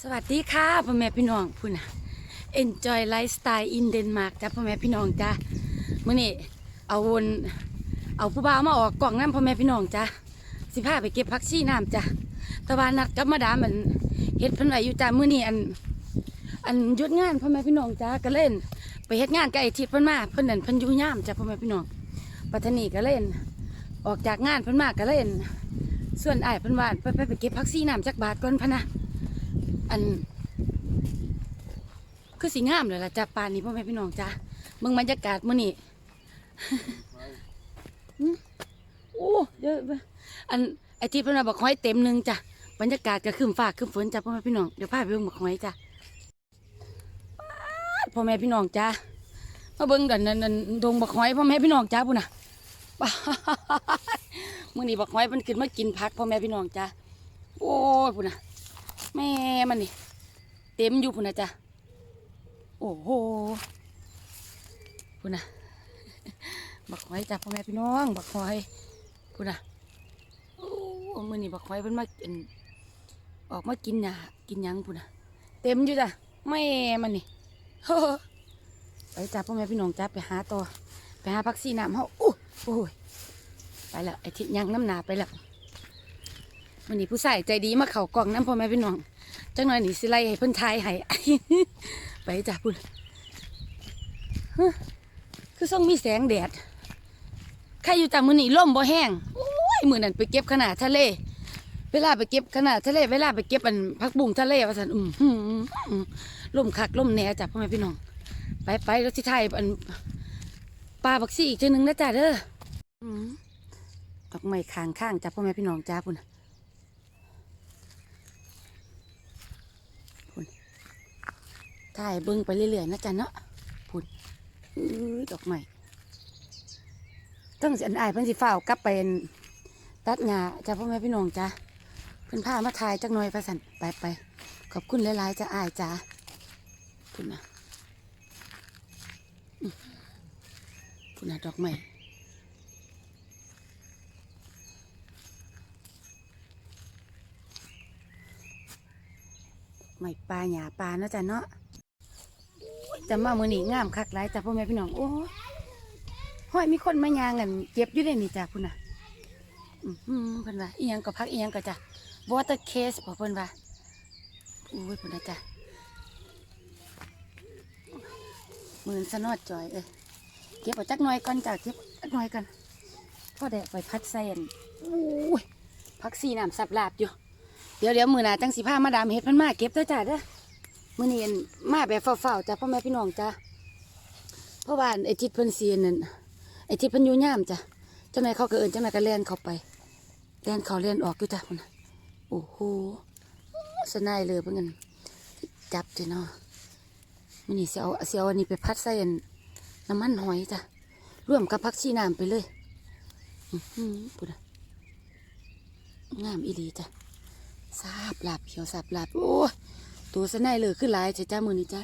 สวัสดีค่ะพ่อแม่พี่น้องพุ่นนะ Enjoy Lifestyle in Denmark จ้ะพ่อแม่พี่น้องจ้ะมื้อนี้เอาวนเอาผู้บ่าวมาออกกล่องน้ำพ่อแม่พี่น้องจ้ะสิพาไปเก็บผักชีน้ำจ้ะตะวันนัดกับมาดามมันเฮ็ดเพิ่นไว้อยู่จ้ะมื้อนี้อันอันยุดงานพ่อแม่พี่น้องจ้ะก็เล่น ไปเฮ็ดงานกับไอทิศเพิ่นมาเพิ่นนั่นเพิ่นอยู่ย่ามจ้ะพ่อแม่พี่น้องปัทนีก็เล่น ออกจากงานเพิ่นมาก็เล่น ส่วนไอ้เพิ่นว่าไปไปไปเก็บผักชีน้ำจักบาทก่อนพะนะ อัน คือสีงามเลยล่ะจ้าปานนี้พ่อแม่พี่น้องจ้ามึงบรรยากาศมื้อนี้โอ้เยอะอันไอที่เพิ่นว่าบักหอยเต็มหนึ่งจ้ะบรรยากาศก็ครึ้มฟ้าครึ้มฝนจ้าพ่อแม่พี่น้องเดี๋ยวพาไปเบิ่งบักหอยจ้ะป๊าพ่อแม่พี่น้องจ้ามาเบิ่งกันนั่นนั่นดงบักหอยพ่อแม่พี่น้องจ้าพุ่นน่ะมื้อนี้บักหอยมันขึ้นมากินผักพ่อแม่พี่น้องจ้าโอ้ยพุ่นน่ะ แม่มันนี่ เต็มอยู่พุ่นนะจ้ะโอ้โหพุ่นนะบักหอยจ้ะพ่อแม่พี่น้อง บักหอยพุ่นนะโอ้มือนี่บักหอยเพิ่นมากินออกมากินหญ้ากินหยังพุ่นนะเต็มอยู่จ้ะแม่มันนี่ไปจ้ะพ่อแม่พี่น้องจ้ะไปหาต่อไปหาพักซีน้ำเฮาโอ้โอ้ยไปแล้วไอ้ทิศยังน้ำหนาไปแล้ว วันนี้ผู้ใส่ใจดีมาเข่ากล่องน้ำพ่อแม่พี่น้องจังหน่อยนี่สิไล่ให้เพิ่นทายให้ไปจ้ะพุ่นคือส่องมีแสงแดดใครอยู่ต่มือนี่ล่มบ่แห้งโอ้ยมือนั่นไปเก็บขนาดทะเล เวลาไปเก็บขนาดทะเล เวลาไปเก็บอันพักบุ้งทะเลว่าสันอืมหืมอืมล่มคักล่มแหน่จ้ะพ่อแม่พี่น้อง ไปไปแล้วที่ไทยอันปลาบักซี่อีกเจ้าหนึ่งนะจ้ะเด้อดอกไม้ข้างข้างจ้ะพ่อแม่พี่น้องจ้าพุ่น ถ่ายเบิ้งไปเรื่อยๆนะจ๊ะเนาะพุ่นอื้อดอกไม้ต้องสิอันอายเพิ่นสิฝ้าวกลับไปอั่นตัดหญ้าจ้ะพ่อแม่พี่น้องจ้ะเพิ่นพามาถ่ายจักหน่อยประสันไปไปๆขอบคุณหลายๆจ้ะอายจ้ะพุ่นะอื้อพุ่นะดอกไม้ไม้ปลาหญ้าปลาเนาะจ้ะเนาะ จะมามือนีงามคักหลายจ้ะพ่อแม่พี่น้องโอ้ห้อยมีคนมายางกันเก็บอยู่ได้นี่จ้ะพุ่นน่ะอือหือเพิ่นว่าเอียงก็พักเอียงก็จ้ะ water case บ่เพิ่นว่าโอ้ยพุ่นน่ะจ้ะมือนสนอดจอยเอ้ยเก็บเอาจักหน่อยก่อนจ้ะเก็บจักหน่อยก่อนพ่อได้เอาไปพัดใส่อันโอ้ยพักซีน้ำสับลาบอยู่เดี๋ยวเดี๋ยวมือหนาจังสิพามาดามเฮ็ดเพิ่นมาเก็บเด้อจ้ะเด้อ มื่อนี้อั่นมาแบบเฝ้าๆจ้ะพ่อแม่พี่น้องจ้ะเพราะว่าไอ้ทิศเพิ่นเสียนั่นไอ้ทิศเพิ่นอยู่ย่ามจ้ะจังไหนเขาก็เอินจังไหนก็เลียนเข้าไปเลียนเขาเลียนออกอยู่จ้ะพุ่นน่ะโอ้โหสนายเลยเพิ่นกันจับจ้ะเนาะมื่อนี้เสิเอาสิเอาอันนี้ไปพัดใส่น้ำมันหอยจ้ะร่วมกับผักชีน้ำไปเลยอืมพุ่นงามอีหลีจ้ะซาบลาบเขียวซาบลาบโอ้ ตัวสนายเลยขึ้นหลายจ้ะจ้ามือนี้จ้า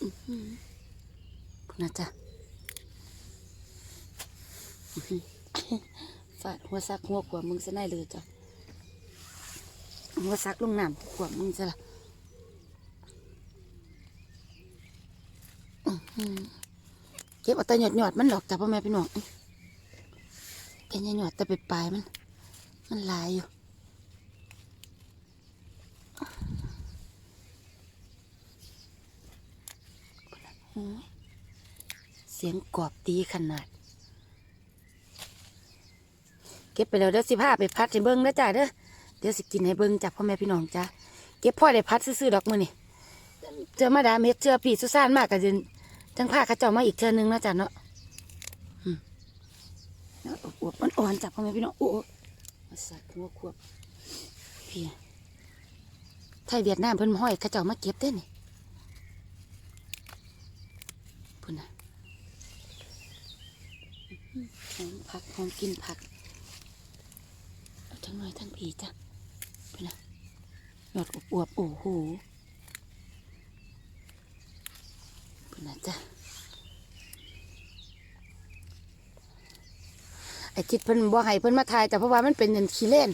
อื้อหือพูดนะจ้ะอื้อหือฟาดหัวซักหัวขวามึงสนายเลยจ้ะหัวซักลงน้ำขวามึงจะละอื้อหือเก็บเอาแต่หยอดหยอดมันหลอกจ้ะพ่อแม่พี่น้องแต่หยอดแต่ไปปลายมัน มันลายอยู่ สียงกรอบดีขนาด เก็บไปแล้วเดี๋ยวสิพาไปพัดให้เบิ้งนะจ้าเด้อเดี๋ยวสิกินให้เบิ้งจากพ่อแม่พี่น้องจ้าเก็บพ่อได้พัดซื้อๆดอกมือนี่เจอมาดามเฮ็ดเจอปีสุสานมากกันจนจังพาขาเจ้ามาอีกเทือนึงนะจ้าเนาะอวอวบมันอ่อนจากพ่อแม่พี่น้องโอ้มาสักหัวควบพี่ไทยเวียดนามเพิ่นมห้อยขาเจ้ามาเก็บเด้นี่นะ หอมผักหอมกินผักเอาทั้งน่อยทั้งผีจ้ะพุ่นนะหยอดอวบๆโอ้โหพุ่นนะจ้ะไอ้จิตเพิ่นบ่ให้เพิ่นมาถ่ายแต่เพราะว่ามันเป็นเงินขี้เล่น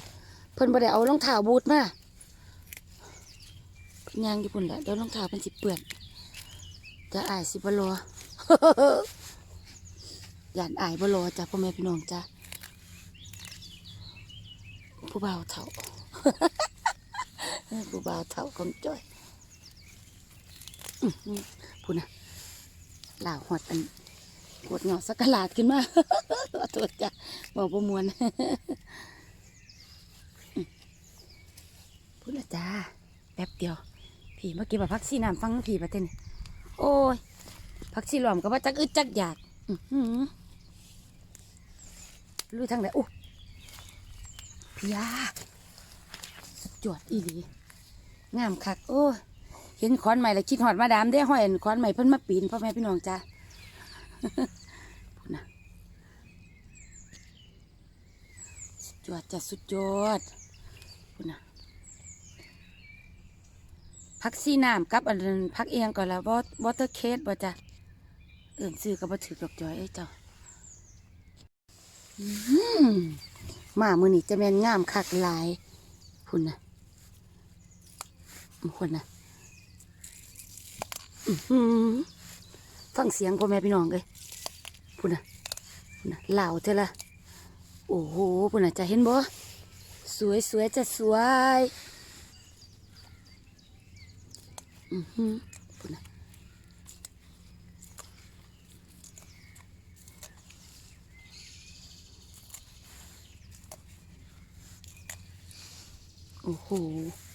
เพิ่นบ่ได้เอารองเท้าบูทมาย่างญี่ปุ่นแหละเดี๋ยวรองเท้าเป็นสิเปื่อนจะอายสิบโล ย่านอายบโลจ้ะพ่อแม่พี่น้องจ้ะผู้บ่าวเถ่าผู้บ่าวเถ่าของจ้อยอื้อหือพูนะลาวหอดอันกดเหงาสักกลาดขึ้นมาขอโทษจ้ะบอกประมวลพูดละจ้าแป๊บเดียว ผีเมื่อกี้ว่าพักซีน้ำฟังผีประเทศนี่โอ้ยพักซีหลอมก็ว่าจักอึดจักอยาก อื้อ หือรู้ทางไหนโอ้พียาสุดยอดอีหลีงามคัก โอ้เห็นขอนใหม่แล้วคิดหอดมาดามได้ห้อยขอนใหม่เพิ่นมาปีนพ่อแม่พี่น้องจ้าพูดนะสุดยอดจ้ะสุดยอดพูดนะพักซีน้ำกับอันพักเอียงก่อนละวอวอเตอร์เคสบ่จ้ะเอื่นซื้อกับบ่ถือดอกจอยไอ้เจ้า มามือนี่จะแม่นงามคักลายพุ่นนะพุ่นนะฟังเสียงพ่อแม่พี่น้องเลยพุ่นนะพุ่นนะเหล่าเจ้าละโอ้โหพุ่นนะจะเห็นบ่สวยสวยจะสวยอือหือพูดนะโอ้โห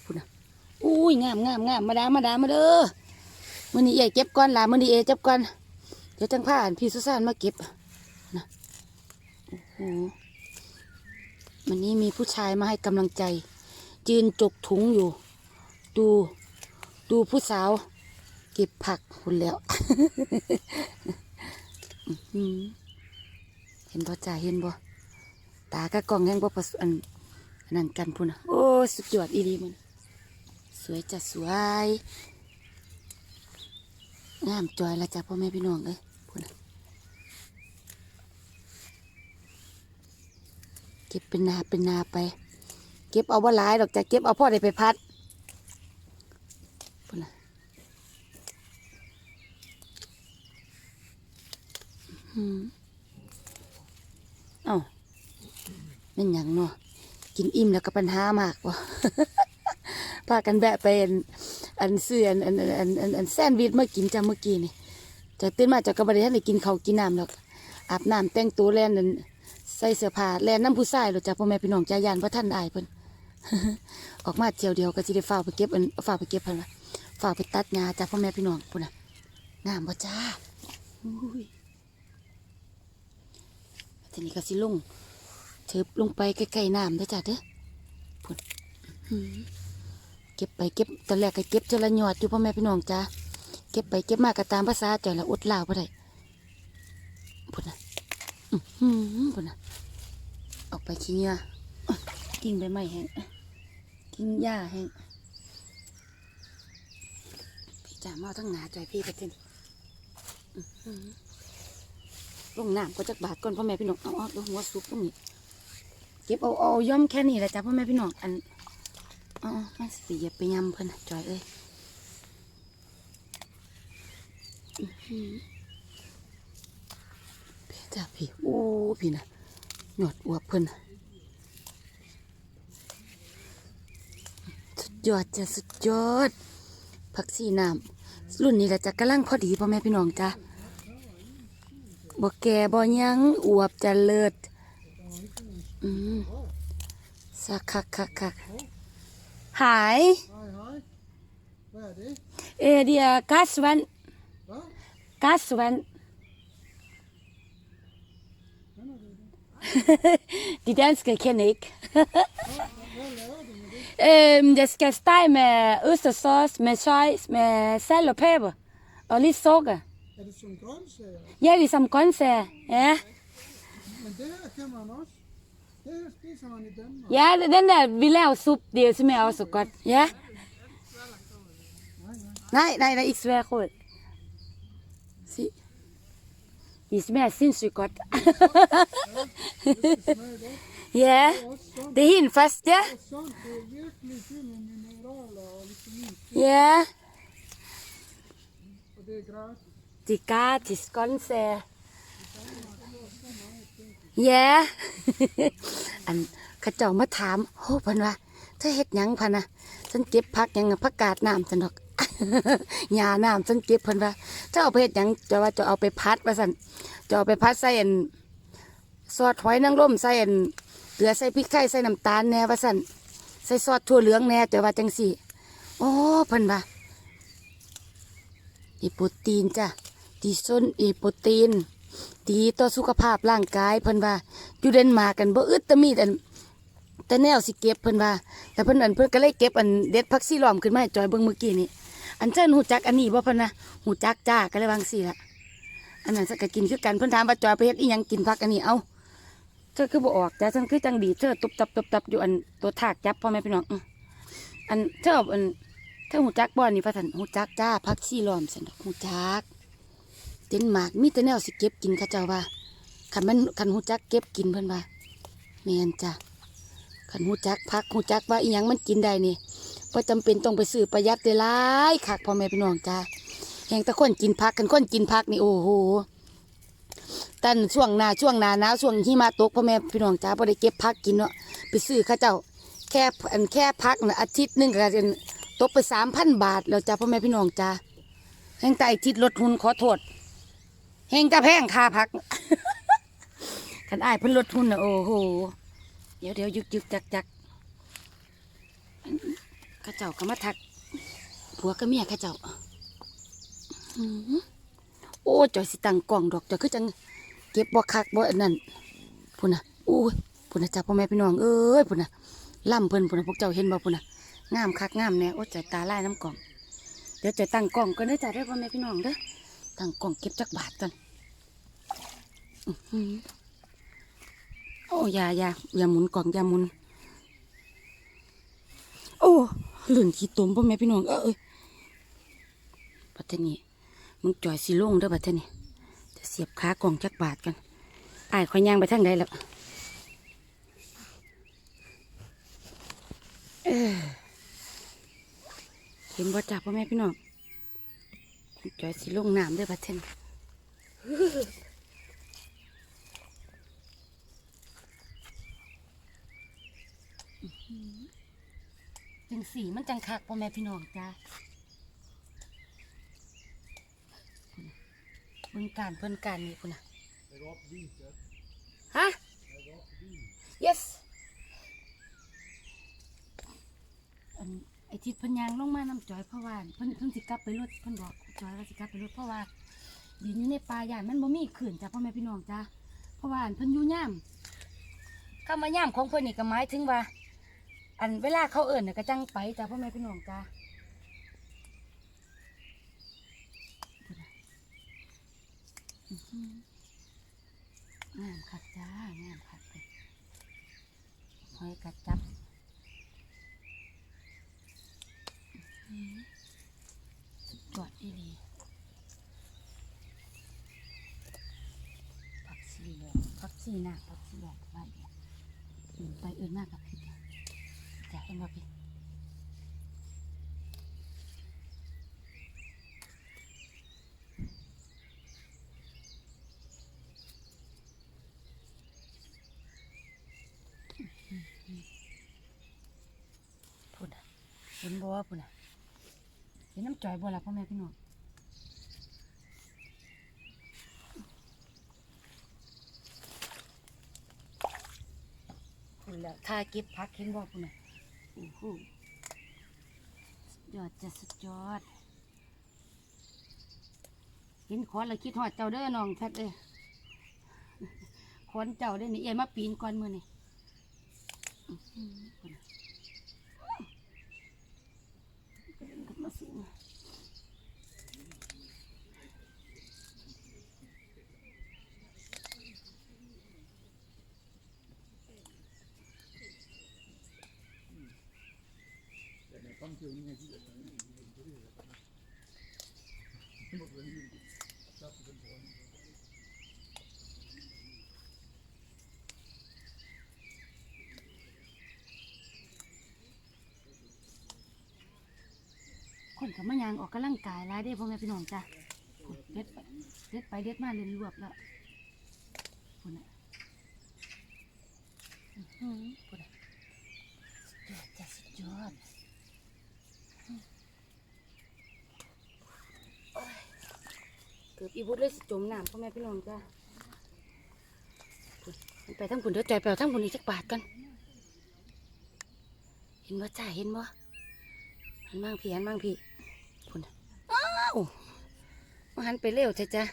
พูดนะอุ้ยงามงามงามมาดามมาดามมาเด้อมื่อนี้เอเก็บก่อนล่ะมื่อนี้เอเก็บก่อนเดี๋ยวจังผ้าอันพี่สุสานมาเก็บนะโอ้โหวันนี้มีผู้ชายมาให้กำลังใจยืนจกถุงอยู่ ดูดูผู้สาว เก็บผักหุ่นแล้ว เห็นบ่จ่าเห็นบ่ตากระกล่องแห้งบ่ประสอั นอันนั้นกันพุ่นน่ะโอ้ยสุดยอดอีดีมันสวยจัดสวยงามจอยละจ้ะพ่อแม่พี่น้องเอ้ยพุ่นน่ะเก็บเป็นนาเป็นนาไป เก็บเอาบ่หลายดอกจ้ะเก็บเอาพ่อได้ไปพัดพุ่นน่ะอืมเอ้าเป็นหยังเนาะ กินอิ่มแล้วก็ปัญหามากวะพากันแบะไปอันอันเสื้ออันอันอันอันอันแซนด์วิชเมื่อกินจ้าเมื่อกี้นี่จะตื่นมาจากกระบะเดท่านได้กินเขากินน้ำแล้วอาบน้ำแต่งตัวแลนนั่นใส่เสื้อผ้าแลนน้ำผู้ชายหรอจ้าพ่อแม่พี่น้องจ้ายานว่าท่านอายเพิ่นออกมาเที่ยวเดียวก็สิได้ฝ้าไปเก็บอันฝ้าไปเก็บเพิ่นว่าฝาไปตัดหญ้าจ้าพ่อแม่พี่น้องพุ่นน่ะงามบ่จ้าอุ้ยทีนี้ก็สิลง เถิบลงไปใกล้ๆน้ำด้จ้าเด้อพุ่นเก็บไปเก็บตอนแรกก็เก็บจาละหยอดอยู่พ่อแม่พี่น้องจ้าเก็บไปเก็บมาก็ตามภาษาจ่อยละอดลาวบ่ได้พุ่นนะพุ่นนะออกไปขี้เหงื่อกิ่งใบไม้แห้งกิ่งหญ้าแห้งพี่จ่ามาเอาทั้งหนาจ่อยพี่ไปเต็นลงน้ำก็จักบาทก่อนพ่อแม่พี่น้องเอาเอาดูหัวซุปตรงนี้ เก็บเอาเอาย่อมแค่นี้แหละจ้ะพ่อแม่พี่น้องอันอาเอมันสิเหยียบไปยำเพิ่นนะจอยเอ้ยพี่จ้าพี่โอ้พี่นะหยอดอวบเพิ่นนะสุดยอดจ้ะสุดยอดผักสีน้ำรุ่นนี้แหละจ้ะกำลังพอดีพ่อแม่พี่น้องจ้ะบ่แก่บ่ยังอวบจะเลิศ อืมสักคักคักคักหาย Hej, hej. Hvad er det? เอเดียกัสวัน Hvad? กัสวัน De danske kender ikke. Hvad laver du med det? øhm, det skal stege med østersauce, med sojs, med salt og peber og lidt sukker. Er det som grøntsager? Ja, ligesom grøntsager. Ja. Men det her kan man også. Det her spiser man i Danmark. Ja, den der, vi laver sup, det smager også godt. Ja. Nej, nej, det er ikke svært råd. Se. Det smager sindssygt godt. Det skal smage godt. yeah Och sånt, det är hin fast ja och sånt är verkligen fint med mineraler och lite is. yeah Och det är gratis. di gratis konse แย่อันขาเจ้ามาถามโอ้พันว่าเธอเฮ็ดยังพันนะฉันเก็บผักยังน่ะผักกาดน้ำฉันดอกหญ้าน้ำฉันเก็บพิ่นว่าเจ้าเอาไปเฮ็ดยังจะว่าจะเอาไปพัดว่าซั่นจะเอาไปพัดใส่อันซอสหอยนางรมใส่อันเกลือใส่พริกไทยใส่น้ำตาลแน่ว่าซั่นใส่ซอสถั่วเหลืองแน่จะว่าจังสี่โอ้เพิ่นว่าอีโปรตีนจ้ะดีส้นอีโปรตีน ดีต่อสุขภาพร่างกายเพิ่นว่าอยู่เดนมากันบ่อึดตะมีแต่แต่แนวสิเก็บเพิ่นว่า แต่เพิ่นอันเพิ่นก็เลยเก็บอันเด็ดผักซี่ล้อมขึ้นมาให้จอยเบิ่งเมื่อกี้นี่อันเชิญหูจักอันนี้บ่เพิ่นนะหูจักจ้าก็เลยวางซี่ละอันนั้นสักก็กินคือกันเพิ่นถามว่าจอยไปเฮ็ดอีหยังกินผักอันนี้เอ้าเธอคือบ่ออกจ้าฉันคือจังดีเธอตุบตับตุบตับอยู่อันตัวถากจับพ่อแม่พี่น้องอันเธออาอันเธอหูจักบ่นี่ว่าซั่นหูจักจ้าผักซี่ล้อมซั่นหูจัก เดนหมากมีแต่แนวสิเก็บกินข้าเจ้าว่าคันมันคันหูจักเก็บกินเพิ่นว่าแม่นจ้ะคันหูจักพักหูจักว่าอีหยังมันกินได้นี่บ่จำเป็นต้องไปซื้อประหยัดได้หลายคักพ่อแม่พี่น้องจ้าแหงแต่คนกินพักกันคนกินพักนี่โอ้โหตันช่วงหน้าช่วงหน้าหนาวช่วงหิมะตกพ่อแม่พี่น้องจ้าบ่ได้เก็บพักกินเนาะไปซื้อข้าเจ้า แค่อันแค่พักน่ะอาทิตย์หนึงก็จะตกไป3,000บาทแล้วจ้าพ่อแม่พี่น้องจ้าแหงแต่อาทิตย์ลดทุนขอโทษ เฮงจะแพงค่าพักขันอายเพิ่นลดทุนนะโอ้โห เดี๋ยวเดี๋ยวยึกยึกจักจักข้าเจ้าก็มาทักผัวกับเมียข้าเจ้าโอ้จอยสิตังกล่องดอกจอยคือจังเก็บบ่คักบ่อันนั้นพุ่นน่ะโอ้ยพุ่นน่ะจ้าพ่อแม่พี่น้องเอ้ยพุ่นน่ะล่ำเพิ่นพุ่นน่ะพวกเจ้าเห็นบ่พุ่นน่ะงามคักงามแน่โอ้จอยตาลายน้ำกล่องเดี๋ยวจอยตั้งกล่องก็เด้อจ้าเด้อพ่อแม่พี่น้องเด้อ ตั้งกล่องเก็บจักบาทกันโอ้ยายาอย่าหมุนกล่องอย่าหมุน โอ้หลื่นขี้ตุ่มพ่อแม่พี่น้องเอ้ยบัดเทอนี้มึงจ่อยสิลงเด้อบัดเทอนี้จะเสียบขากล่องจักบาทกันไอ้ายคอยย่างไปทางใดแล้วเออเห็นบ่จ่าพ่อแม่พี่น้อง จอยสิลงน้ำด้วยบัดเทนจังสีมันจังคักพ่อแม่พี่น้องจ้าเพิ่นการเพิ่นการนี่คุณน่ะฮะ yes อันไอทิศเพิ่นยางลงมาน้ำจอยเพราะว่าเพิ่นเพิ่นสิกลับไปรถเพิ่นบอก จอยว่าสิกลับไปรถเพราะว่าดินอยู่ในป่าย่านมันบ่มีขื่นจ้ะพ่อแม่พี่น้องจ้าเพราะว่าอันเพิ่นอยู่ย่ามคำว่าย่ามของเพิ่นนี่ก็หมายถึงว่า อันเวลาเขาเอิ่นน่ะก็จังไปจ้ะพ่อแม่พี่น้องจ้าอื้อหืองามคักจ้างามคักหอยกระจับ จอดดีดีผักชีเหลือง สีหน้าผักชีเหลืองไปเดียวไปอื่นมากกับพี่จะเห็นว่าพี่พูดอะเห็นบ่ว่าพูดอะเห็นน้ำจ่อยบ่ล่ะพ่อแม่พี่น้องคุณแล้ว ทาเก็บพักเห็นบ่คุณน่ะโอ้โหสุดยอดจะสุดยอด เห็นขอนแล้วคิดฮอดเจ้าเด้อน้องแพทเอ้ยขอนเจ้าได้นี่เอ็นมาปีนก่อนมือนี่มาสู กับมะยางออกกำลังกายหลายเด้พ่อแม่พี่น้องจ้ะเด็ดไปเด็ดไปเด็ดมาเรียนรวบแล้วพุ่นน่ะอื้อหือพุ่นน่ะสุดยอดจ้ะสุดยอดเกือบอีบุดเลยสิจมน้ำพ่อแม่พี่น้องจ้ะพุ่นไปทั้งพุ่นเดี๋ยวจอยไปเอาทั้งพุ่นอีกจักบาทกัน เห็นว่าจ้ายเห็นบ่าหันบ้างพี่หันบ้างพี่าวมาหันไปเร็วเถอะจ้ะ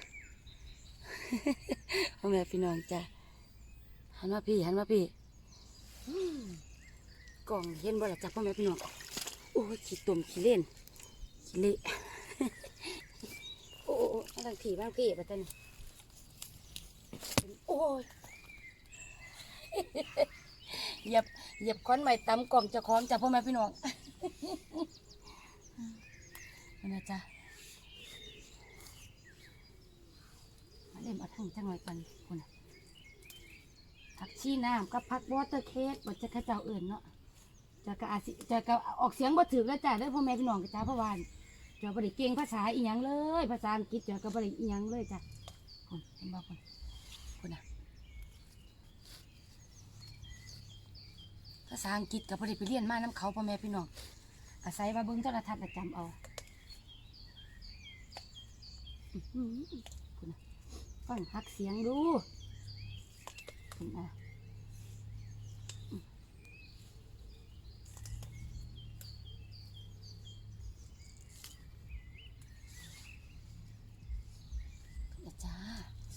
พ่อแม่พี่น้องจ้ะหันมาพี่หันมาพี่กล่องเห็นบ่ละจ้ะพ่อแม่พี่น้องโอ้ยขี้ตุ่มขี้เล่นขี้เละโอ้โอ้โอ้มาทางพี่บ้างพี่ปัตตานีโอ้ยเหยียบเหยียบค้อนใหม่ตำกล่องจะคล้องจ้ะพ่อแม่พี่น้องนี่นะจ๊ะมาเล่มเอาทั้ง จังหน่อยกันคุณผักชีน้ำกับผักวอเตอร์เค้กบัดจะเข้าเจ้าเอื่นเนาะจะกะอาจสิจะกะออกเสียงบ่ถือแล้วจ้ะเด้อพ่อแม่พี่น้องกะจ้าพ่อวานเจ้าบ่ได้เก่งภาษาอีหยังเลย ภาษาอังกฤษเจ้าก็บ่ได้อีหยังเลยจ้ะคุณเห็นบ่คุณคุณน่ะภาษาอังกฤษกับพอดีไปเรียนมาน้ำเขาพ่อแม่พี่น้องอาศัยว่าเบิ้งโทรทัศน์ประจำเอาอือ ฟังฮักเสียงดูคุณอะอืมอาจ้า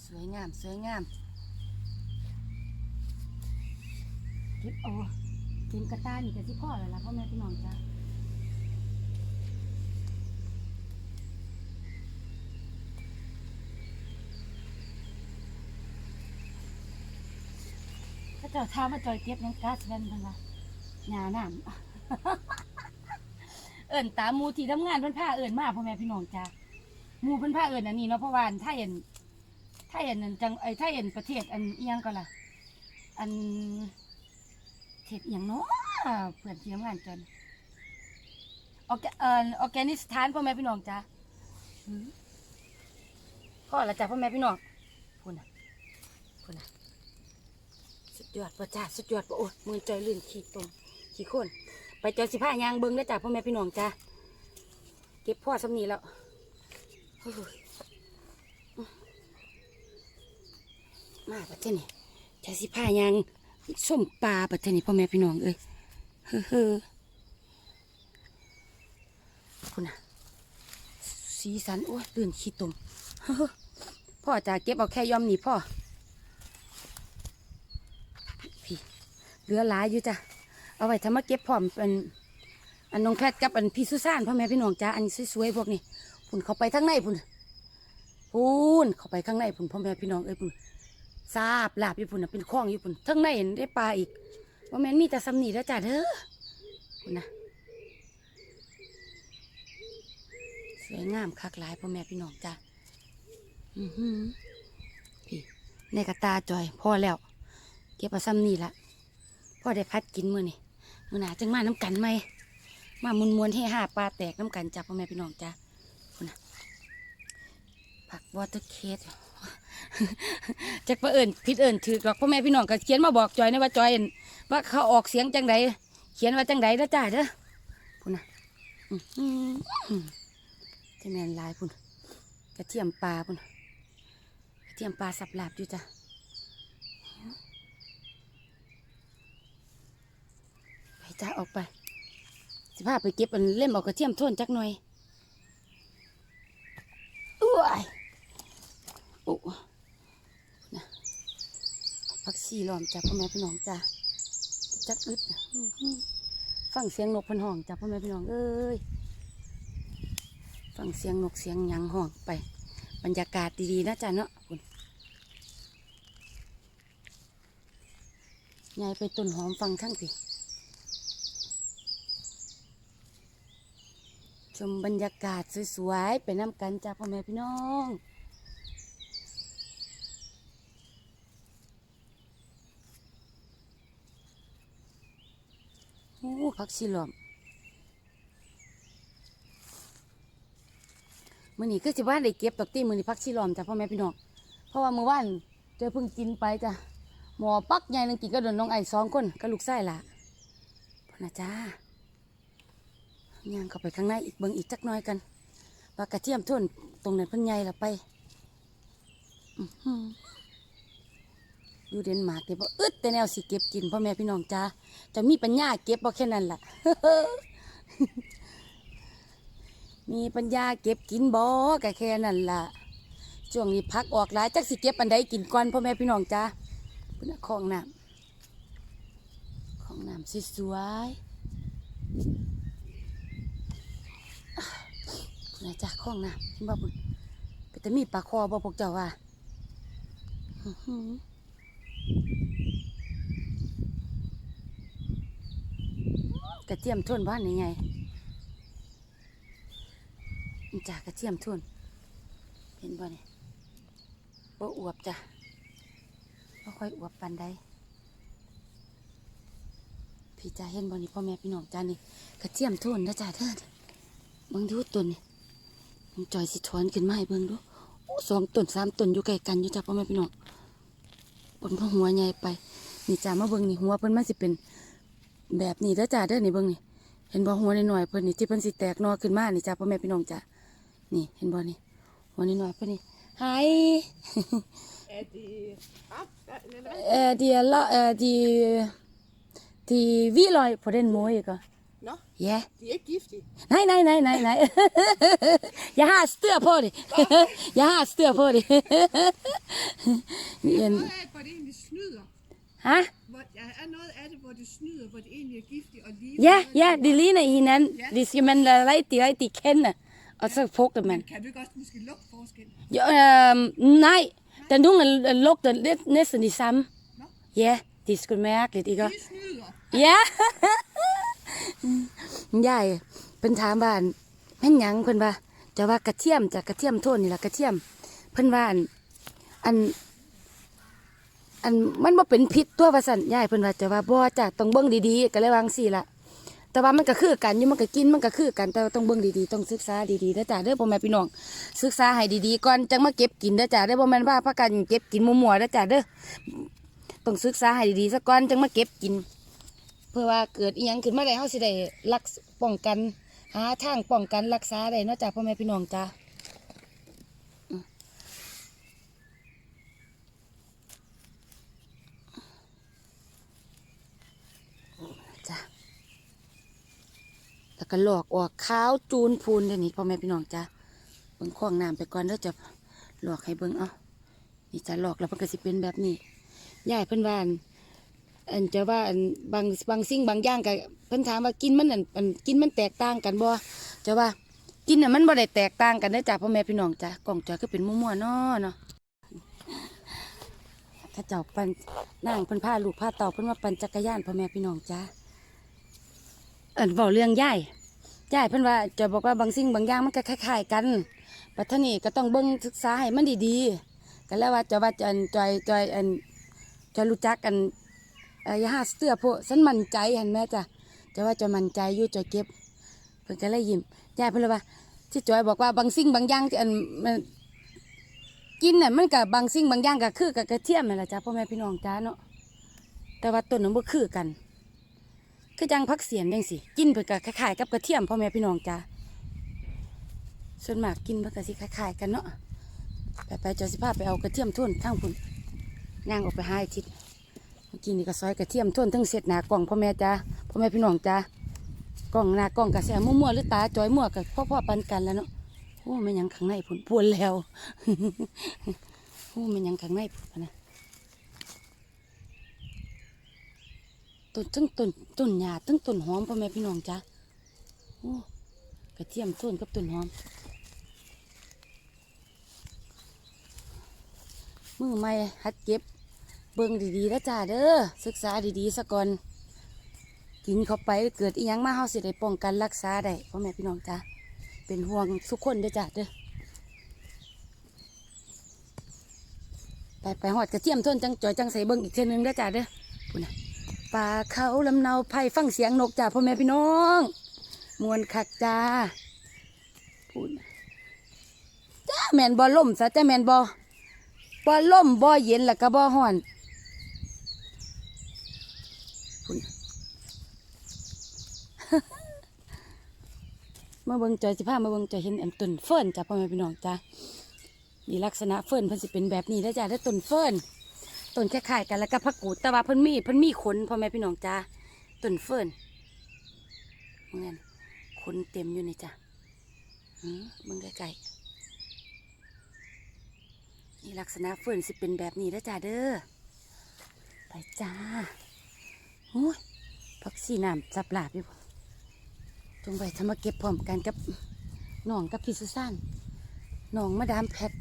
สวยงาม สวยงามเก็บเอาเก็บกระตานี่ก็สิพ่อแล้วล่ะพ่อแม่พี่น้องจ้า เจ้าท้ามาจอยเก็บยังก๊าซแว่นเพิ่นว่าหญ้าน้ำ เอิ้นตามหมูที่ทำงานเพิ่นพาเอิ้นมาพ่อแม่พี่น้องจ้าหมูเพิ่นพาเอิ้นอันนี้เนาะเพราะว่านถ้าเห็นถ้าเห็นอันจังไอ้ถ้าเห็นประเทศอันเอียงก็ล่ะ อันเทปอย่างเนาะเพื่อนที่ทำงานจนออแกเอ่อออแกนิสถานพ่อแม่พี่น้องจ้าพ่อละจ้าพ่อแม่พี่น้องพูดนะพูดนะ ยอดพ่อจ้าสุดยอดพ่อโอ้ยมือใจลื่นขี่ตรงขี่โคนไปจอยสิผ้ายางเบิ้งได้จ้าพ่อแม่พี่น้องจ้าเก็บพ่อสำนีแล้วมาปัจจุบันจอยสิผ้ายางส้มปลาปัจจุบันพ่อแม่พี่น้องเอ้ยเฮ้อเฮ้อคุณน่ะสีสันโอ้ยลื่นขี้ตุ่มพ่อจะเก็บเอาแค่ย่อมนี่พ่อพี่ เหลือหลายอยู่จ้ะเอาไว้ทำมาเก็บพร้อมเป็นอันน้องแพทย์กับอันพี่สุสานพ่อแม่พี่น้องจ้าอันสวยๆพวกนี้พุ่นเขาไปทั้งในพุ่นพุ่นเขาไปข้างในพุ่นพ่อแม่พี่น้องเอ้ยพุ่นซาบลาบญี่ปุ่นนะเป็นคลองญี่ปุ่นทั้งในเห็นได้ปลาอีกว่าแม่นมีแต่สำนีแล้วจ้าเด้อคุณนะสวยงามคักหลายพ่อแม่พี่น้องจ้าอือหือพี่ในกระตาจอยพ่อแล้ว เก็บเอาซ้ำนีละ พ่อได้พัดกินมือนี่มือหนาจังมาน้ำกันไหมมามวนมวนให้ห้าปลาแตกน้ำกันจ้าพ่อแม่พี่น้องจ้าคุณนะผักวอเตอร์เคสจักว่าเอิญผิดเอิญถือหรอกพ่อแม่พี่น้องก็เขียนมาบอกจอยนะว่าจอยว่าเขาออกเสียงจังใดเขียนว่าจังใดแล้วจ้าเด้อพุ่นนะจะแมนลายพุ่นกระเทียมปลาพุ่นกระเทียมปลาสับหลาบอยู่จ้ะไป จ้าออกไป สิพาไปเก็บอันเล่มออกกระเทียมท่นจักหน่อยอ้ยโอ้พักชีล้อมจาพ่อแม่พี่น้องจ้าจักอึดฟังเสียงนกพันห้องจาพ่อแม่พี่น้องเอ้ยฟังเสียงนกเสียงยังห้องไป บรรยากาศดีๆนะจ้าเนาะคุณยายไปต้นหอมฟังทั้งพี่ ชมบรรยากาศสวยๆ ไปน้ำกันจ้าพ่อแม่พี่น้องโอ้ผักชีหลอมมือนี้คือสิว่าได้เก็บดอกตีมื้อนี้พักชีลอมจ้ะพ่อแม่พี่น้อง เพราะว่ามื้อวานเจอเพิ่งกินไปจ้ะ หมอปักใหญ่นึงกินก็โดนน้องไอ้สองคนก็ลูกชายล่ะพ่อนะจ้า ย่างเข้าไปข้างในอีกเบิ่งอีกจักน่อยกันว่ากระเทียมท่วนตรงนั้นเพิ่นใหญ่ละไปอยู่เดนมาร์กนี่บ่อึดแต่แนวสิเก็บกินพ่อแม่พี่น้องจ้าจะมีปัญญาเก็บบ่แค่นั้นล่ะมีปัญญาเก็บกินบ่ก็แค่นั้นล่ะช่วงนี้พักออกหลายจักสิเก็บอันใดกินก่อนพ่อแม่พี่น้องจ้าพุ่นของน้ำของน้ำสวยๆอะพุ่ นะจ้าของน้ำเห็นบ่บุญก็จะมีปลาคอบ่พวกเจ้าว่ากระเทียมท่นบ้านยังไงจากกระเทียมทุนเห็นบ่เนี่ยบ่อวบจ้ะบ่ค่อยอวบปานใดพี่จ้าเห็นบ่นี่พ่อแม่พี่น้องจ้านี่กระเทียมทุนนะจ้าเถิดเบิ่งดูต้นนี่ จอยสิถอนขึ้นมาให้เบิ่งดูโอ้สองต้นสามต้นอยู่ใกล้กันอยู่จ้าพ่อแม่พี่น้องบนพ่อหัวใหญ่ไป นี่จ้ามาเบิ่งนี่หัวเพิ่นมันสิเป็น แบบนี้เด้อจ้าเด้อนี่เบิ่งนี่เห็นบ่หัวน้อยๆเพิ่นนี่ที่เพิ่นสิแตกหนอขึ้นมานี่จ้าพ่อแม่พี่น้องจ้านี่เห็นบ่นี่หัวนิดหน่อยเพื่อนนี่ไฮ Er det ret? Eller hvad? เอ่อดีละเอ่อดีดีวิลอย på den måde ikke Nå, ja. De er ikke giftige. nej nej nej nej nej. Jeg har styr på det. Jeg har styr på det. Der er noget af det, hvor det egentlig snyder. ha Hvor, der er noget af det, hvor det snyder, hvor det egentlig er giftigt og lige. ja ja de ligner hinanden. De skal man lade rigtig rigtig kende. Og så fugter man. Kan du ikke også måske lugte forskel? jo, øh, nej. Den nogle lugter lidt næsten de samme. Nå, ja det er sgu mærkeligt ikke? De snyder. ยะ ยายเพิ่นถามว่าอั่นแม่นยังเพิ่นว่าจะว่ากระเทียมจากกระเทียมโทนนี่แหละกระเทียม เพิ่นว่าอันอันอันมันบ่เป็นพิษตัวว่าซั่นยายเพิ่นว่าจะว่าบ่จ้ะต้องเบิ่งดีๆก็เลยวางซี่ละแต่ว่ามันก็คือกันอยู่มันก็กินมันก็คือกันแต่ต้องเบิ่งดีๆต้องศึกษาดีๆเด้อจ้ะเด้อพ่อแม่พี่น้องศึกษาให้ดีๆก่อนจังมาเก็บกินเด้อจ้ะเด้อบ่แม่นว่าพากันเก็บกินมั่วๆเด้อจ้ะเด้อต้องศึกษาให้ดีๆซะก่อนจังมาเก็บกิน เพื่อว่าเกิดอีหยังขึ้นมาได้เฮาสิได้รักป้องกันหาทางป้องกันรักษาได้เนาะจ้ะพ่อแม่พี่น้องจ้าอืมจ้ะแล้วก็หลอกออกขาวจูนพูนเดี๋ยวนี้พ่อแม่พี่น้องจ้าเบิ่งข้องน้ำไปก่อนเด้อจะหลอกให้เบิ่งเอานี่จะหลอกแล้วเพิ่นก็สิเป็นแบบนี้ยายเพิ่นว่า อันจะว่าอันบางบางสิ่งบางอย่างกับเพิ่นถามว่ากินมันอันอันกินมันแตกต่างกันบ่จะว่ากินน่ะมันบ่ได้แตกต่างกันเด้อจ้ะพ่อแม่พี่น้องจ้ะกล่องจอยก็เป็นมั่วๆเนาะเนาะถ้าเจ้าปันนั่งเพิ่นพาลูกพาเต่าเพิ่นว่าปั่นจักรยานพ่อแม่พี่น้องจ้ะเอินเว้าเรื่องยายยายเพิ่นว่าจะบอกว่าบางสิ่งบางอย่างมันก็คล้ายๆกันปัทนีก็ต้องเบิ่งศึกษาให้มันดีๆก็แล้วว่าจะว่าจะอันจอยจอยอันจะรู้จักกัน อย่าหาเสื้อพวกฉันมั่นใจเห็นไหมจ้ะจะว่าจะมั่นใจอยู่จะเก็บเพิ่นก็เลยยิ้มยายเพิ่นเลยว่าที่จอยบอกว่าบางสิ่งบางอย่างที่อันมันกินน่ะมันกับบางสิ่งบางอย่างก็คือกับกระเทียมนั่นแหละจ้ะพ่อแม่พี่น้องจ้าเนาะแต่ว่าต้นนั้นบ่คือกัน คือจังพักเสียนจังสิกินเพิ่นก็คล้ายๆกับกระเทียมพ่อแม่พี่น้องจ้าส่วนมากกินเพิ่นก็สิคล้ายๆกันเนาะไปไปจอยสิพาไปเอากระเทียมทุ่นทางพุ่นย่างออกไปหาไอ้ทิศ เมื่อกี้นี่ก็ซอยกระเทียมท่วนทั้งเสร็จหนากล่องพ่อแม่จ้าพ่อแม่พี่น้องจ้ากล่องหนากล่องกระแสมั่วๆหรือตาจอยมั่วกับพ่อพ่อปันกันแล้วเนาะโอ้ไม่นยังข้างในผุนพวนแล้วโอ้ไม่นยังข้างในผุนะนะต้นทั้งต้นต้นหญ้าทั้งต้นหอมพ่อแม่พี่น้องจ้าโอ้กระเทียมต้นกับต้นหอมมือไม่หัดเก็บ บิ่งดีๆนะจ้าเด้อศึกษาดีๆซะก่อน กินเข้าไปเกิดอีหยังมาเฮาสิได้ป้องกันรักษาได้พ่อแม่พี่น้องจ้าเป็นห่วงทุกคนเด้อจ้าเด้อไปไปหอดกระเทียมท่นจังจอยจังใส่เบิ่งอีกเท่ยหนึงเด้อจ้าเด้อพูดนะป่าเขาลำเนาไผ่ฟังเสียงนกจ้าพ่อแม่พี่น้อง มวนคักจ้าพูดนะแมนบ่ล่มซะแต่แมนบ่บ่ล่มบ่เย็นแล้วก็บ่ฮ้อน มาเบิ่งจอยสิพามาเบิ่งจอยเห็นอันต้นเฟิร์นจ้ะพ่อแม่พี่น้องจ้ะมีลักษณะเฟิร์นเพิ่นสิเป็นแบบนี้แล้วจ้ะแล้วต้นเฟิร์นต้นคล้ายๆกันแล้วก็ผักกูดแต่ว่าเพิ่นมีเพิ่นมีขนพ่อแม่พี่น้องจ้ะต้นเฟิร์นเหมือนขนเต็มอยู่นี่จ้ะเบิ่งใกล้ๆนี่ลักษณะเฟิร์นสิเป็นแบบนี้แล้วจ้ะเด้อไปจ้าโอ้ยผักสีน้ำจับหลาบอยู่ จงไปทำมาเก็บพร้อมกันกับน้องกับพี่สุสานน้องมาดามแพท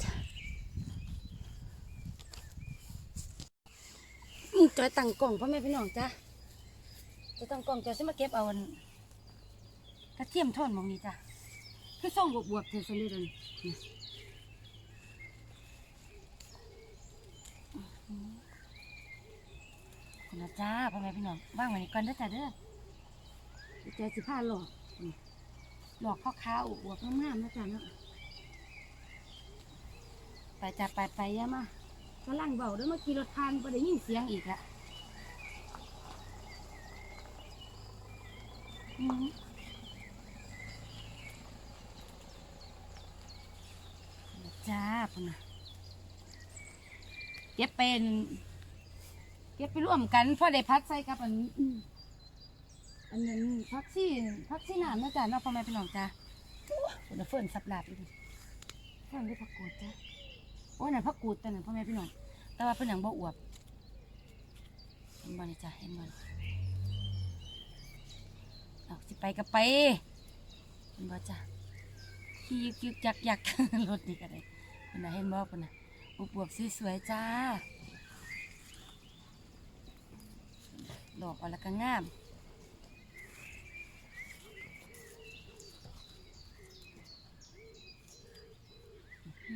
จอยตั้งกล่องพ่อแม่พี่น้องจ้ะจะตั้งกล่องจะสิมาเก็บเอาอันกระเทียมทอดมองนี้จ้ะคือส่งบวบวบๆเทสเลยนี่ขอบคุณนะจ้าพ่อแม่พี่น้องว่างไว้นี่ก่อนเด้อจ้ะเด้อเจอสิผ้าหลอก หลอกข้าวขาวอวบงามๆนะจ๊ะเนาะไปจัดไปไปยะมากำลังเบาเด้วยเมื่อกี้รถทานไปได้ยินเสียงอีกละจ้าพนะเก็บเป็น เก็บไปร่วมกันเพราะได้พักใส่กับอัน อันนั้นพักซี่พักซี่หน้ำนะจ๊ะเนาะพ่อแม่พี่น้องจ้ะโอ้โหเฟิร์นสับหลาบเลยเฟิร์นได้ผักกูดจ้ะโอ้ยนั่นผักกูดแต่นั่นพ่อแม่พี่น้องแต่ว่าเพิ่นหยังบ่อวบเห็นบ่นี่จ้ะเห็นบ่นี่เอาสิไปก็ไปเห็นบ่จ้ะขี่ยึกยึกยักยัก รถนี่ก็ได้เพิ่นน่ะเห็นบ่เพิ่นน่ะอวบๆสวยๆจ้าดอกเอะไรก็งาม คุ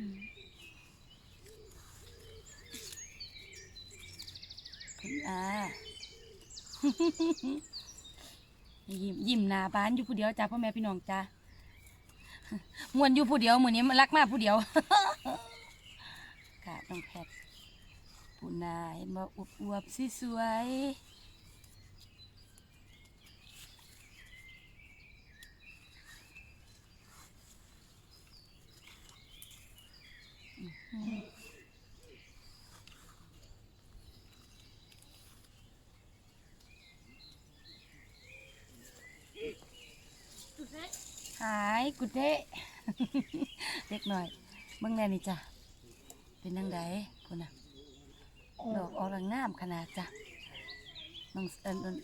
ณอายิ้มยิ้มหน้าบ้านอยู่ผู้เดียวจ้าพ่อแม่พี่น้องจ้ามวนอยู่ผู้เดียวมือนี้มันรักมากผู้เดียวค่ะต้องแพทปูนาเห็นว่าอวบอวบๆสวยๆ กุดเด้เล็กหน่อยเบิ่งแน่นี่จ้ะเป็นนังไดคุณน่ะดอกออกรังงามขนาดจ้ะน้องเอิ้นเอิ้น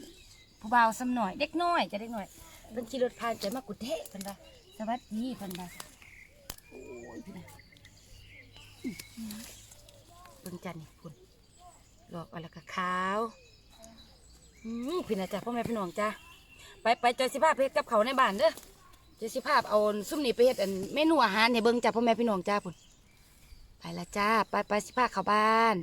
ผู้บ่าวซ้ำหน่อยเด็กน้อยจะเด็กน้อยเพิ่นขี่รถผ่านใจมากุดเด้เพิ่นว่าสวัสดีเพิ่นว่าโอ้ยพี่น่ะอื้อหือเบิ่งจันนี่คุณดอกอะไรก็ขาวอืมพี่น่ะจ้ะพ่อแม่พี่น้องจ้ะไปไปเจอสิภาพเพชรกับเขาวในบ้านเด้อ จะสิภาพเอาซุ่มนี่ไปเฮ็ดอันเมนูอาหารให้เบิ่งจ้าพ่อแม่พี่น้องจ้าพุ่นไปละจ้าไปไปสิภาพเข้าบ้าน